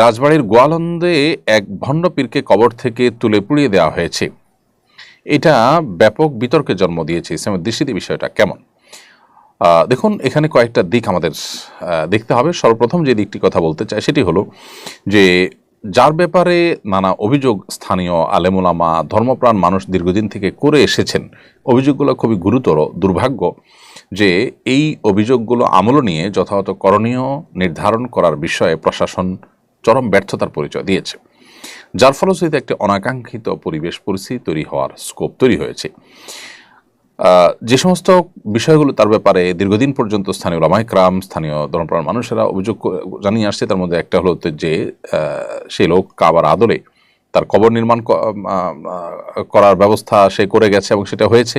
রাজবাড়ির গোয়ালন্দে এক ভণ্ড পীরকে কবর থেকে তুলে পুড়িয়ে দেওয়া হয়েছে। এটা ব্যাপক বিতর্কের জন্ম দিয়েছে। ইসলামের দৃষ্টিতে বিষয়টা কেমন? দেখুন, এখানে কয়েকটা দিক আমাদের দেখতে হবে। সর্বপ্রথম যে দিকটি কথা বলতে চাই, সেটি হলো যে যার ব্যাপারে নানা অভিযোগ স্থানীয় আলেমুলামা, ধর্মপ্রাণ মানুষ দীর্ঘদিন থেকে করে এসেছেন, অভিযোগগুলো খুবই গুরুতর, দুর্ভাগ্য যে এই অভিযোগগুলো আমল নিয়ে যথাযথ করণীয় নির্ধারণ করার বিষয়ে প্রশাসন চরম ব্যর্থতার পরিচয় দিয়েছে। যার ফলশ্রুতিতে একটি অনাকাঙ্ক্ষিত পরিবেশ পরিস্থিতি তৈরি হওয়ার স্কোপ তৈরি হয়েছে। যে সমস্ত বিষয়গুলো তার ব্যাপারে দীর্ঘদিন পর্যন্ত স্থানীয় লামাইক্রাম স্থানীয় ধর্মপ্রাণ মানুষেরা অভিযোগ জানিয়ে আসছে, তার মধ্যে একটা হলো যে সেই লোক কাবার আদলে তার কবর নির্মাণ করার ব্যবস্থা সে করে গেছে এবং সেটা হয়েছে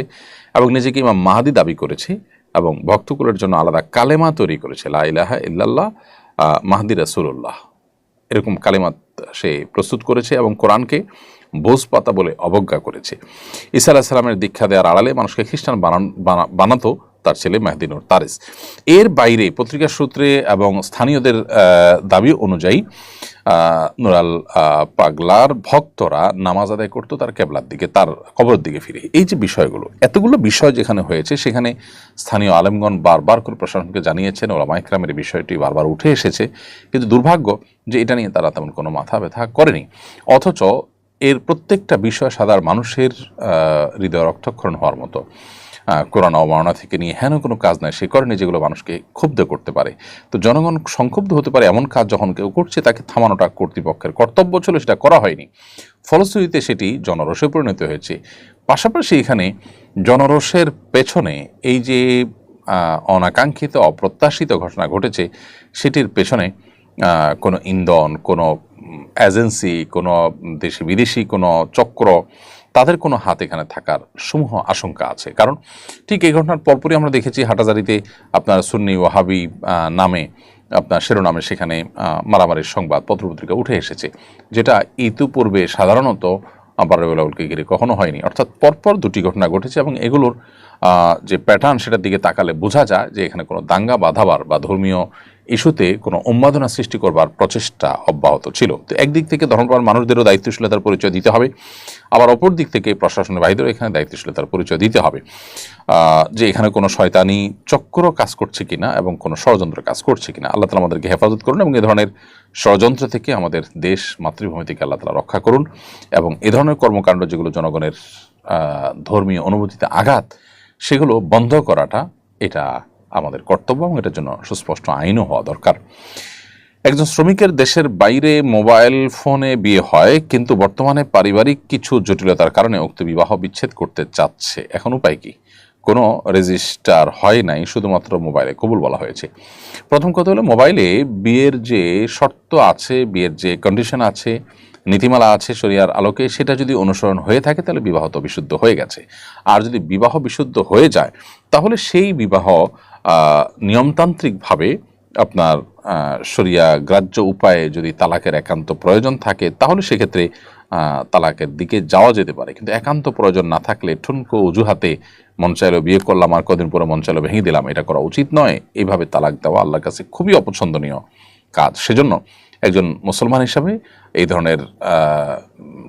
এবং নিজেকে ইমাম মাহাদি দাবি করেছে এবং ভক্তকুলের জন্য আলাদা কালেমা তৈরি করেছে। লা ইলাহা ইল্লাল্লাহ মাহদি রাসূলুল্লাহ। এরকম কালেমাত সে প্রস্তুত করেছে এবং কোরআনকে বোস পাতা বলে অবজ্ঞা করেছে। ঈসা আলাহ সালামের দীক্ষা দেওয়ার আড়ালে মানুষকে খ্রিস্টান বানান, বানা- বানাতো তার ছেলে মেহদিনুর তারিস। এর বাইরে পত্রিকা সূত্রে এবং স্থানীয়দের দাবি অনুযায়ী নুরাল পাগলার ভক্তরা নামাজ আদায় করতো তার কেবলার দিকে, তার কবরের দিকে ফিরে। এই যে বিষয়গুলো, এতগুলো বিষয় যেখানে হয়েছে, সেখানে স্থানীয় আলেমগণ বারবার করে প্রশাসনকে জানিয়েছেন ওরা মাইক্রামের বিষয়টি বারবার উঠে এসেছে। কিন্তু দুর্ভাগ্য যে এটা নিয়ে তারা তেমন কোনো মাথা ব্যথা করেনি। অথচ এর প্রত্যেকটা বিষয় সাধারণ মানুষের হৃদয় রক্তক্ষরণ হওয়ার মতো। কোরআন অবমাননা থেকে নিয়ে হেন কোনো কাজ নয় সে কারণে যেগুলো মানুষকে ক্ষুব্ধ করতে পারে। তো জনগণ সংক্ষুব্ধ হতে পারে এমন কাজ যখন কেউ করছে, তাকে থামানোটা কর্তৃপক্ষের কর্তব্য ছিল, সেটা করা হয়নি। ফলশ্রুতিতে সেটি জনরসে পরিণত হয়েছে। পাশাপাশি এখানে জনরসের পেছনে এই যে অনাকাঙ্ক্ষিত, অপ্রত্যাশিত ঘটনা ঘটেছে, সেটির পেছনে কোনো ইন্ধন, কোনো এজেন্সি কোনো দেশি বিদেশি কোনো চক্র তাদের কোনো হাত এখানে থাকার সমূহ আশঙ্কা আছে। কারণ ঠিক এই ঘটনার পরপরই আমরা দেখেছি হাটাজারিতে আপনার সুন্নি ওয়াহাবি নামে আপনার শিরোনামে সেখানে মারামারির সংবাদ পত্রপত্রিকা উঠে এসেছে, যেটা ইতিপূর্বে সাধারণত বারবেলাউলকে ঘিরে কখনো হয়নি। অর্থাৎ পরপর দুটি ঘটনা ঘটেছে এবং এগুলোর যে প্যাটার্ন সেটার দিকে তাকালে বোঝা যায় যে এখানে কোনো দাঙ্গা বাধাবার বা ধর্মীয় ইস্যুতে কোনো উন্মাদনা সৃষ্টি করবার প্রচেষ্টা অব্যাহত ছিল। তো একদিক থেকে ধর্মপ্রাণ মানুষদেরও দায়িত্বশীলতার পরিচয় দিতে হবে। আবার অপর দিক থেকে প্রশাসনের বাহিরেও এখানে দায়িত্বশীলতার পরিচয় দিতে হবে। যে এখানে কোনো শয়তানি চক্র কাজ করছে কিনা এবং কোনো ষড়যন্ত্র কাজ করছে কিনা আল্লাহ তালা আমাদেরকে হেফাজত করুন এবং এ ধরনের ষড়যন্ত্র থেকে আমাদের দেশ মাতৃভূমি থেকে আল্লাহ তালা রক্ষা করুন এবং এ ধরনের কর্মকাণ্ড যেগুলো জনগণের ধর্মীয় অনুভূতিতে আঘাত, সেগুলো বন্ধ করাটা এটা আমাদের কর্তব্য এবং এটার জন্য সুস্পষ্ট আইনও হওয়া দরকার। একজন শ্রমিকের দেশের বাইরে মোবাইল ফোনে বিয়ে হয়, কিন্তু বর্তমানে পারিবারিক কিছু জটিলতার কারণে উক্ত বিবাহ বিচ্ছেদ করতে চাচ্ছে। এখন উপায় কি? কোনো রেজিস্টার হয় নাই, শুধুমাত্র মোবাইলে কবুল বলা হয়েছে। প্রথম কথা হলো, মোবাইলে বিয়ের যে শর্ত আছে, বিয়ের যে কন্ডিশন আছে, নীতিমালা আছে, শরিয়ার আলোকে, সেটা যদি অনুসরণ হয়ে থাকে, তাহলে বিবাহ তো বিশুদ্ধ হয়ে গেছে। আর যদি বিবাহ বিশুদ্ধ হয়ে যায়, তাহলে সেই বিবাহ নিয়মতান্ত্রিকভাবে আপনার শরিয়া গ্রাহ্য উপায়ে যদি তালাকের একান্ত প্রয়োজন থাকে, তাহলে সেক্ষেত্রে তালাকের দিকে যাওয়া যেতে পারে। কিন্তু একান্ত প্রয়োজন না থাকলে ঠুনকো অজুহাতে মন চাইলো বিয়ে করলাম, আর কদিন পরে মন চাইলো ভেঙে দিলাম, এটা করা উচিত নয়। এইভাবে তালাক দেওয়া আল্লাহর কাছে খুবই অপছন্দনীয় কাজ। সেজন্য একজন মুসলমান হিসাবে এই ধরনের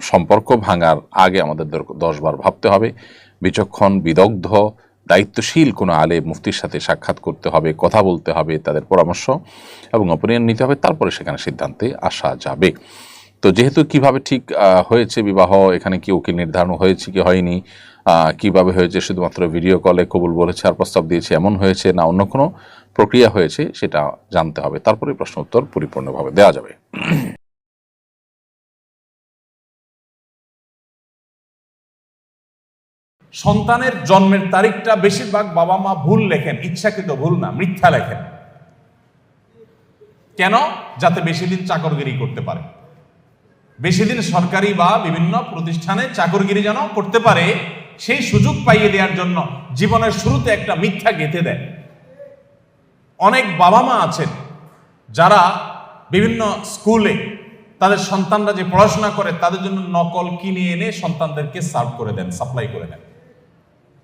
সম্পর্ক ভাঙার আগে আমাদের দর- দশবার ভাবতে হবে। বিচক্ষণ, বিদগ্ধ দায়িত্বশীল কোনো আলে মুফতির সাথে সাক্ষাৎ করতে হবে, কথা বলতে হবে, তাদের পরামর্শ এবং অপিনিয়ন নিতে হবে, তারপরে সেখানে সিদ্ধান্তে আসা যাবে। তো যেহেতু কীভাবে ঠিক হয়েছে বিবাহ, এখানে কি উকিল নির্ধারণ হয়েছে কি হয়নি কীভাবে হয়েছে, শুধুমাত্র ভিডিও কলে কবুল বলেছে আর প্রস্তাব দিয়েছে, এমন হয়েছে না অন্য কোনো প্রক্রিয়া হয়েছে, সেটা জানতে হবে। তারপরে প্রশ্ন উত্তর পরিপূর্ণভাবে দেওয়া যাবে। সন্তানের জন্মের তারিখটা বেশিরভাগ বাবা মা ভুল লেখেন, ইচ্ছাকৃত ভুল না, মিথ্যা লেখেন। কেন? যাতে বেশি দিন চাকরগিরি করতে পারে। বেশি দিন সরকারি বা বিভিন্ন প্রতিষ্ঠানে চাকরগিরি যেন করতে পারে, সেই সুযোগ পাইয়ে দেওয়ার জন্য জীবনের শুরুতে একটা মিথ্যা গেঁথে দেয়। অনেক বাবা মা আছেন যারা বিভিন্ন স্কুলে তাদের সন্তানরা যে পড়াশোনা করে, তাদের জন্য নকল কিনে এনে সন্তানদেরকে সার্ভ করে দেন, সাপ্লাই করে দেন।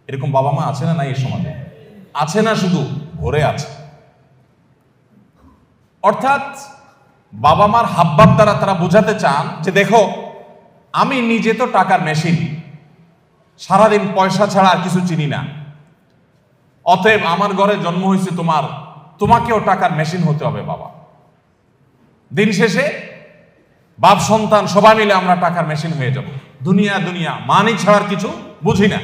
এরকম বাবা মা আছে না নাই এই সমাজে? আছে না শুধু, ভরে আছে। অর্থাৎ বাবা মার হাবভাব দ্বারা তারা বোঝাতে চান যে দেখো, আমি নিজে তো টাকার মেশিন সারাদিন পয়সা ছাড়া আর কিছু চিনি না। অতএব আমার ঘরে জন্ম হয়েছে তোমার, তোমাকেও টাকার মেশিন হতে হবে বাবা। দিন শেষে বাপ সন্তান সবাই মিলে আমরা টাকার মেশিন হয়ে যাব। দুনিয়া দুনিয়া মানি ছাড়ার কিছু বুঝি না।